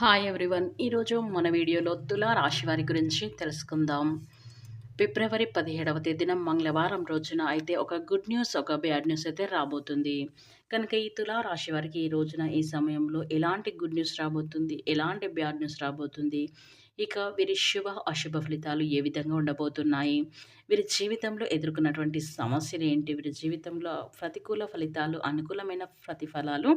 Hi everyone ఈరోజు మన వీడియోలో తులా రాశి వారి గురించి తెలుసుకుందాం. ఫిబ్రవరి పదిహేడవ తేదీన మంగళవారం రోజున అయితే ఒక గుడ్ న్యూస్ ఒక బ్యాడ్ న్యూస్ అయితే రాబోతుంది. కనుక ఈ తులా రాశి వారికి ఈ రోజున ఈ సమయంలో ఎలాంటి గుడ్ న్యూస్ రాబోతుంది? ఎలాంటి బ్యాడ్ న్యూస్ రాబోతుంది? ఇక వీరి శుభ అశుభ ఫలితాలు ఏ విధంగా ఉండబోతున్నాయి? వీరి జీవితంలో ఎదుర్కొన్నటువంటి సమస్యలు ఏంటి? వీరి జీవితంలో ప్రతికూల ఫలితాలు అనుకూలమైన ప్రతిఫలాలు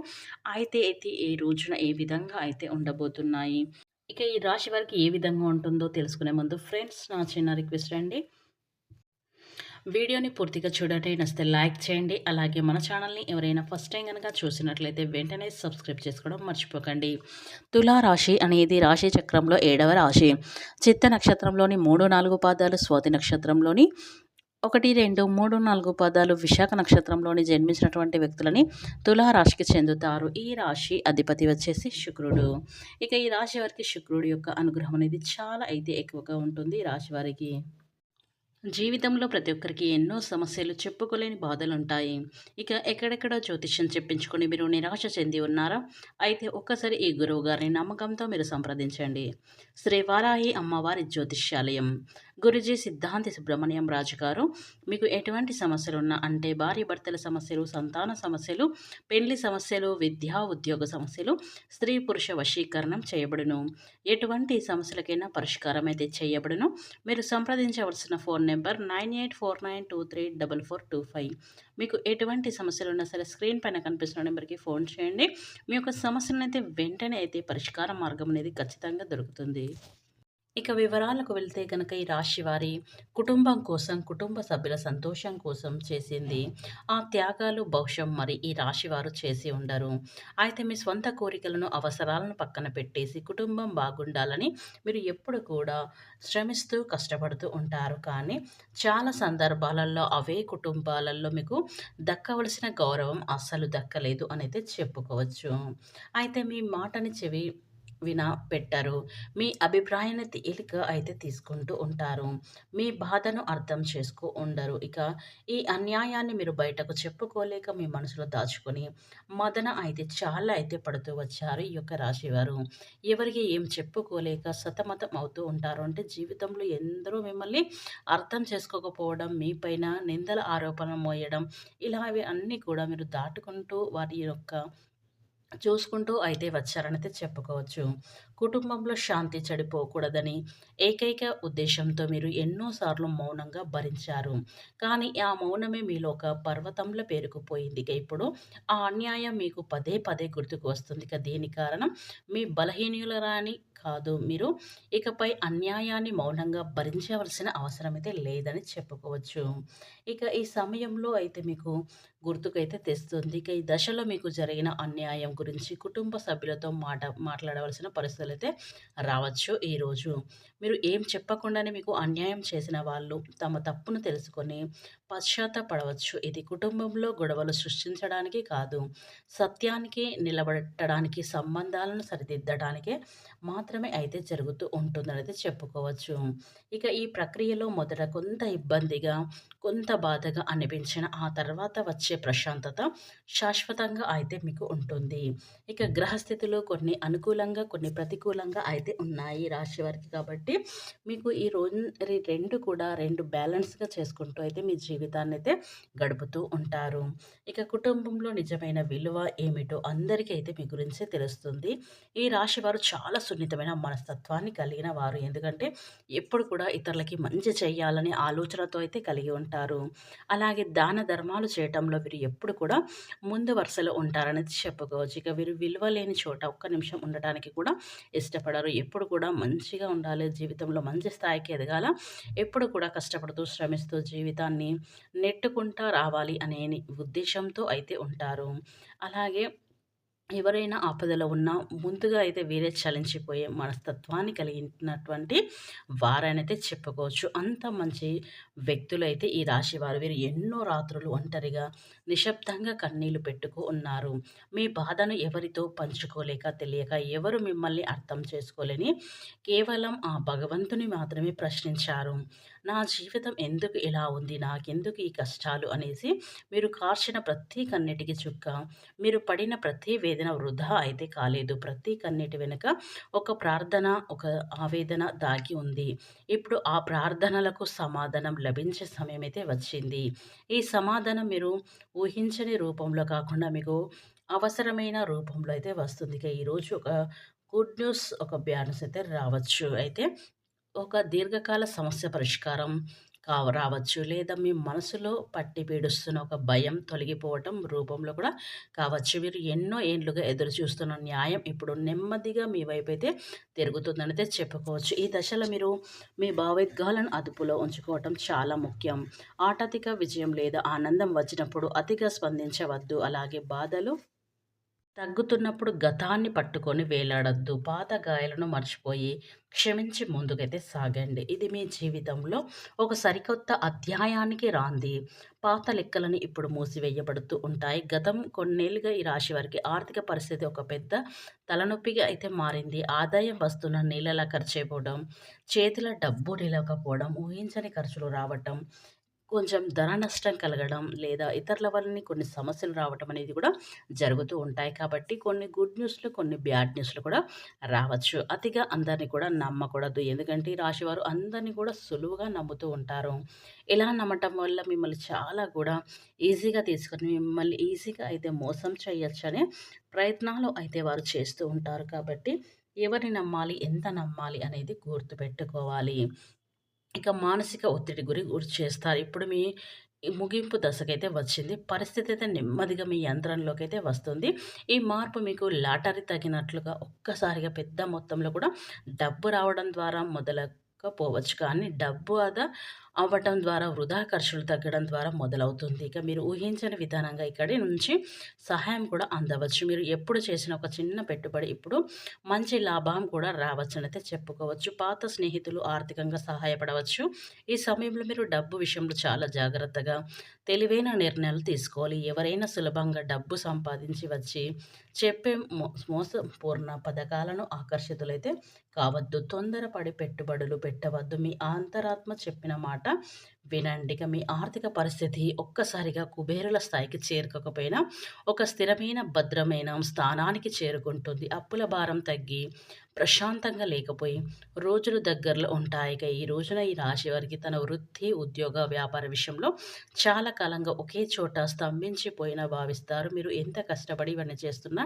అయితే అయితే ఈ రోజున ఏ విధంగా అయితే ఉండబోతున్నాయి? ఇక ఈ రాశి వారికి ఏ విధంగా ఉంటుందో తెలుసుకునే ముందు ఫ్రెండ్స్ నా చిన్న రిక్వెస్ట్ అండి. వీడియోని పూర్తిగా చూడండి నచ్చితే లైక్ చేయండి. అలాగే మన ఛానల్ని ఎవరైనా ఫస్ట్ టైం కనుక చూసినట్లయితే వెంటనే సబ్స్క్రైబ్ చేసుకోవడం మర్చిపోకండి. తులారాశి అనేది రాశి చక్రంలో ఏడవ రాశి. చిత్త నక్షత్రంలోని మూడు నాలుగు పాదాలు స్వాతి నక్షత్రంలోని ఒకటి రెండు మూడు నాలుగు పదాలు విశాఖ నక్షత్రంలోని జన్మించినటువంటి వ్యక్తులని తులారాశికి చెందుతారు. ఈ రాశి అధిపతి వచ్చేసి శుక్రుడు. ఇక ఈ రాశి వారికి శుక్రుడు యొక్క అనుగ్రహం అనేది చాలా అయితే ఎక్కువగా ఉంటుంది ఈ రాశి వారికి. జీవితంలో ప్రతి ఒక్కరికి ఎన్నో సమస్యలు చెప్పుకోలేని బాధలు ఉంటాయి ఇక ఎక్కడెక్కడో జ్యోతిష్యం చెప్పించుకొని మీరు నిరాశ చెంది ఉన్నారా? అయితే ఒక్కసారి ఈ గురువు గారిని నమ్మకంతో మీరు సంప్రదించండి. శ్రీ వారాహి అమ్మవారి జ్యోతిష్యాలయం. గురుజీ సిద్ధాంతి సుబ్రహ్మణ్యం రాజు గారు మీకు ఎటువంటి సమస్యలు ఉన్నా అంటే భార్య భర్తల సమస్యలు సంతాన సమస్యలు పెళ్ళి సమస్యలు విద్యా ఉద్యోగ సమస్యలు స్త్రీ పురుష వశీకరణం చేయబడును. ఎటువంటి సమస్యలకైనా పరిష్కారం అయితే చేయబడును. మీరు సంప్రదించవలసిన phone number nine eight four nine two three double four two five. మీకు ఎటువంటి సమస్యలు ఉన్నా సరే స్క్రీన్ పైన కనిపిస్తున్న నెంబర్కి ఫోన్ చేయండి. మీ యొక్క సమస్యలను అయితే వెంటనే అయితే పరిష్కార మార్గం అనేది ఖచ్చితంగా దొరుకుతుంది. ఇక వివరాలకు వెళ్తే కనుక ఈ రాశి వారి కుటుంబం కోసం కుటుంబ సభ్యుల సంతోషం కోసం చేసింది. ఆ త్యాగాలు బహుశం మరి ఈ రాశి వారు చేసి ఉండరు. అయితే మీ స్వంత కోరికలను అవసరాలను పక్కన పెట్టేసి కుటుంబం బాగుండాలని మీరు ఎప్పుడు కూడా శ్రమిస్తూ కష్టపడుతూ ఉంటారు. కానీ చాలా సందర్భాలలో అవే కుటుంబాలలో మీకు దక్కవలసిన గౌరవం అస్సలు దక్కలేదు అనేది చెప్పుకోవచ్చు. అయితే మీ మాటని చెవి వినా పెట్టరు. మీ అభిప్రాయాన్ని తేలిక అయితే తీసుకుంటూ ఉంటారు. మీ బాధను అర్థం చేసుకో ఉండరు. ఇక ఈ అన్యాయాన్ని మీరు బయటకు చెప్పుకోలేక మీ మనసులో దాచుకొని మదన అయితే చాలా అయితే పడుతూ వచ్చారు ఈ యొక్క రాశివారు. ఎవరికి ఏం చెప్పుకోలేక సతమతం అవుతూ ఉంటారు. అంటే జీవితంలో ఎందరో మిమ్మల్ని అర్థం చేసుకోకపోవడం మీపైన నిందల ఆరోపణ మోయడం ఇలావి అన్నీ కూడా మీరు దాటుకుంటూ వారి యొక్క చూసుకుంటూ అయితే వచ్చారనైతే చెప్పుకోవచ్చు. కుటుంబంలో శాంతి చెడిపోకూడదని ఏకైక ఉద్దేశంతో మీరు ఎన్నోసార్లు మౌనంగా భరించారు. కానీ ఆ మౌనమే మీలో ఒక పర్వతంలో పేరుకుపోయింది. ఇప్పుడు ఆ అన్యాయం మీకు పదే పదే గుర్తుకు వస్తుంది. ఇక దీని కారణం మీ బలహీనులరాని కాదు మీరు. ఇకపై అన్యాయాన్ని మౌనంగా భరించవలసిన అవసరం అయితే లేదని చెప్పుకోవచ్చు. ఇక ఈ సమయంలో అయితే మీకు గుర్తుకైతే తెస్తుంది. ఇక ఈ దశలో మీకు జరిగిన అన్యాయం గురించి కుటుంబ సభ్యులతో మాట మాట్లాడవలసిన పరిస్థితులు అయితే రావచ్చు ఈరోజు మీరు ఏం చెప్పకుండానే మీకు అన్యాయం చేసిన వాళ్ళు తమ తప్పును తెలుసుకొని పశ్చాత్తపడవచ్చు. ఇది కుటుంబంలో గొడవలు సృష్టించడానికి కాదు సత్యానికి నిలబడటానికి సంబంధాలను సరిదిద్దడానికే మాత్రమే అయితే జరుగుతూ ఉంటుందనేది చెప్పుకోవచ్చు. ఇక ఈ ప్రక్రియలో మొదట కొంత ఇబ్బందిగా కొంత బాధగా అనిపించిన ఆ తర్వాత వచ్చే ప్రశాంతత శాశ్వతంగా అయితే మీకు ఉంటుంది. ఇక గ్రహస్థితిలో కొన్ని అనుకూలంగా కొన్ని ప్రతికూలంగా అయితే ఉన్నాయి రాశి వారికి కాబట్టి మీకు ఈ రోజు రెండు కూడా రెండు బ్యాలెన్స్గా చేసుకుంటూ అయితే మీ జీవితం జీవితాన్ని అయితే గడుపుతూ ఉంటారు. ఇక కుటుంబంలో నిజమైన విలువ ఏమిటో అందరికీ అయితే మీ గురించే తెలుస్తుంది. ఈ రాశి వారు చాలా సున్నితమైన మనస్తత్వాన్ని కలిగిన వారు. ఎందుకంటే ఎప్పుడు కూడా ఇతరులకి మంచి చేయాలనే ఆలోచనతో అయితే కలిగి ఉంటారు. అలాగే దాన ధర్మాలు చేయటంలో వీరు ఎప్పుడు కూడా ముందు వరుసలో ఉంటారనేది చెప్పుకోవచ్చు. ఇక వీరు విలువ లేని చోట ఒక్క నిమిషం ఉండటానికి కూడా ఇష్టపడరు. ఎప్పుడు కూడా మంచిగా ఉండాలి. జీవితంలో మంచి స్థాయికి ఎదగాల. ఎప్పుడు కూడా కష్టపడుతూ శ్రమిస్తూ జీవితాన్ని నెట్టుకుంటా రావాలి అనే ఉద్దేశంతో అయితే ఉంటారు. అలాగే ఎవరైనా ఆపదలో ఉన్నా ముందుగా అయితే వీరే చలించిపోయే మనస్తత్వాన్ని కలిగినటువంటి వారనైతే చెప్పుకోవచ్చు. అంత మంచి వ్యక్తులు అయితే ఈ రాశి వారు. వీరు ఎన్నో రాత్రులు ఒంటరిగా నిశ్శబ్దంగా కన్నీళ్ళు పెట్టుకు ఉన్నారు. మీ బాధను ఎవరితో పంచుకోలేక తెలియక ఎవరు మిమ్మల్ని అర్థం చేసుకోలేని కేవలం ఆ భగవంతుని మాత్రమే ప్రశ్నించారు. నా జీవితం ఎందుకు ఇలా ఉంది? నాకెందుకు ఈ కష్టాలు? అనేసి మీరు కార్చిన ప్రతి కన్నీటికి చుక్క మీరు పడిన ప్రతి వేదన వృధా అయితే కాలేదు. ప్రతి కన్నీటి వెనుక ఒక ప్రార్థన ఒక ఆవేదన దాగి ఉంది. ఇప్పుడు ఆ ప్రార్థనలకు సమాధానం లభించే సమయం అయితే వచ్చింది. ఈ సమాధానం మీరు ఊహించని రూపంలో కాకుండా మీకు అవసరమైన రూపంలో అయితే వస్తుంది. ఇక ఈరోజు ఒక గుడ్ న్యూస్ ఒక బ్యానర్స్ అయితే రావచ్చు. అయితే ఒక దీర్ఘకాల సమస్య పరిష్కారం కావ రావచ్చు. లేదా మీ మనసులో పట్టి పీడుస్తున్న ఒక భయం తొలగిపోవటం రూపంలో కూడా కావచ్చు. మీరు ఎన్నో ఏండ్లుగా ఎదురు చూస్తున్న న్యాయం ఇప్పుడు నెమ్మదిగా మీ వైపు అయితే తిరుగుతుందనైతే చెప్పుకోవచ్చు. ఈ దశలో మీరు మీ భావోద్గాలను అదుపులో ఉంచుకోవటం చాలా ముఖ్యం. ఆటతిక విజయం లేదా ఆనందం వచ్చినప్పుడు అతిగా స్పందించవద్దు. అలాగే బాధలు తగ్గుతున్నప్పుడు గతాన్ని పట్టుకొని వేలాడొద్దు. పాత గాయాలను మర్చిపోయి క్షమించి ముందుకైతే సాగండి. ఇది మీ జీవితంలో ఒక సరికొత్త అధ్యాయానికి రాంది. పాత లెక్కలను ఇప్పుడు మూసివేయబడుతూ ఉంటాయి. గతం కొన్నేళ్ళుగా ఈ రాశి వారికి ఆర్థిక పరిస్థితి ఒక పెద్ద తలనొప్పిగా అయితే మారింది. ఆదాయం వస్తున్న నీళ్ళలా ఖర్చు అయిపోవడం చేతిలో డబ్బు నిలవకపోవడం ఊహించని ఖర్చులు రావటం కొంచెం ధన నష్టం కలగడం లేదా ఇతరుల వల్ల కొన్ని సమస్యలు రావడం అనేది కూడా జరుగుతూ ఉంటాయి. కాబట్టి కొన్ని గుడ్ న్యూస్లు కొన్ని బ్యాడ్ న్యూస్లు కూడా రావచ్చు. అతిగా అందరినీ కూడా నమ్మకూడదు. ఎందుకంటే ఈ రాశివారు అందరినీ కూడా సులువుగా నమ్ముతూ ఉంటారు. ఇలా నమ్మటం వల్ల మిమ్మల్ని చాలా కూడా ఈజీగా తీసుకొని మిమ్మల్ని ఈజీగా అయితే మోసం చేయొచ్చనే ప్రయత్నాలు అయితే వారు చేస్తూ ఉంటారు. కాబట్టి ఎవరిని నమ్మాలి ఎంత నమ్మాలి అనేది గుర్తుపెట్టుకోవాలి. ఇక మానసిక ఒత్తిడి గురి గురి చేస్తారు. ఇప్పుడు మీ ముగింపు దశకైతే వచ్చింది. పరిస్థితి అయితే నెమ్మదిగా మీ యంత్రంలోకి అయితే వస్తుంది. ఈ మార్పు మీకు లాటరీ తగినట్లుగా ఒక్కసారిగా పెద్ద మొత్తంలో కూడా డబ్బు రావడం ద్వారా మొదలకపోవచ్చు. కానీ డబ్బు అదా అవ్వటం ద్వారా వృధా ఖర్చులు తగ్గడం ద్వారా మొదలవుతుంది. ఇక మీరు ఊహించని విధానంగా ఇక్కడి నుంచి సహాయం కూడా అందవచ్చు. మీరు ఎప్పుడు చేసిన ఒక చిన్న పెట్టుబడి ఇప్పుడు మంచి లాభం కూడా రావచ్చు అయితే చెప్పుకోవచ్చు. పాత స్నేహితులు ఆర్థికంగా సహాయపడవచ్చు. ఈ సమయంలో మీరు డబ్బు విషయంలో చాలా జాగ్రత్తగా తెలివైన నిర్ణయాలు తీసుకోవాలి. ఎవరైనా సులభంగా డబ్బు సంపాదించి వచ్చి చెప్పే మోసపూర్ణ పథకాలను ఆకర్షితులైతే కావద్దు. తొందరపడి పెట్టుబడులు పెట్టవద్దు. మీ అంతరాత్మ చెప్పిన మాట అనమాట వినండిక మీ ఆర్థిక పరిస్థితి ఒక్కసారిగా కుబేరుల స్థాయికి చేరుకోకపోయినా ఒక స్థిరమైన భద్రమైన స్థానానికి చేరుకుంటుంది. అప్పుల భారం తగ్గి ప్రశాంతంగా లేకపోయి రోజులు దగ్గరలో ఉంటాయి. ఇక ఈ రోజున ఈ రాశి వారికి తన వృత్తి ఉద్యోగ వ్యాపార విషయంలో చాలా కాలంగా ఒకే చోట స్తంభించిపోయిన భావిస్తారు. మీరు ఎంత కష్టపడి ఇవన్నీ చేస్తున్నా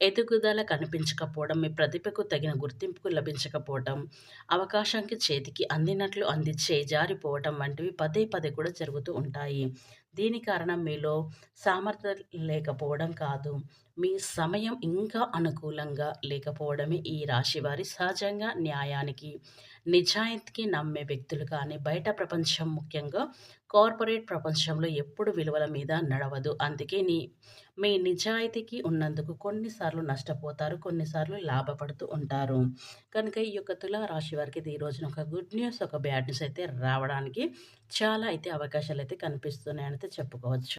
ఎదుగుదల కనిపించకపోవడం మీ ప్రతిభకు తగిన గుర్తింపుకు లభించకపోవడం అవకాశానికి చేతికి అందినట్లు అందించే జారిపోవటం వంటివి పదే పదే కూడా జరుగుతూ ఉంటాయి. దీని కారణం మీలో సామర్థ్యం లేకపోవడం కాదు. మీ సమయం ఇంకా అనుకూలంగా లేకపోవడమే ఈ రాశి వారి సహజంగా న్యాయానికి నిజాయితీకి నమ్మే వ్యక్తులు కానీ బయట ప్రపంచం ముఖ్యంగా కార్పొరేట్ ప్రపంచంలో ఎప్పుడు విలువల మీద నడవదు. అందుకే నీ మీ నిజాయితీకి ఉన్నందుకు కొన్నిసార్లు నష్టపోతారు కొన్నిసార్లు లాభపడుతూ ఉంటారు. కనుక ఈ యొక్క తులా రాశి వారికి ఈ రోజున ఒక గుడ్ న్యూస్ ఒక బ్యాడ్ న్యూస్ అయితే రావడానికి చాలా అయితే అవకాశాలు అయితే కనిపిస్తున్నాయని అయితే చెప్పుకోవచ్చు.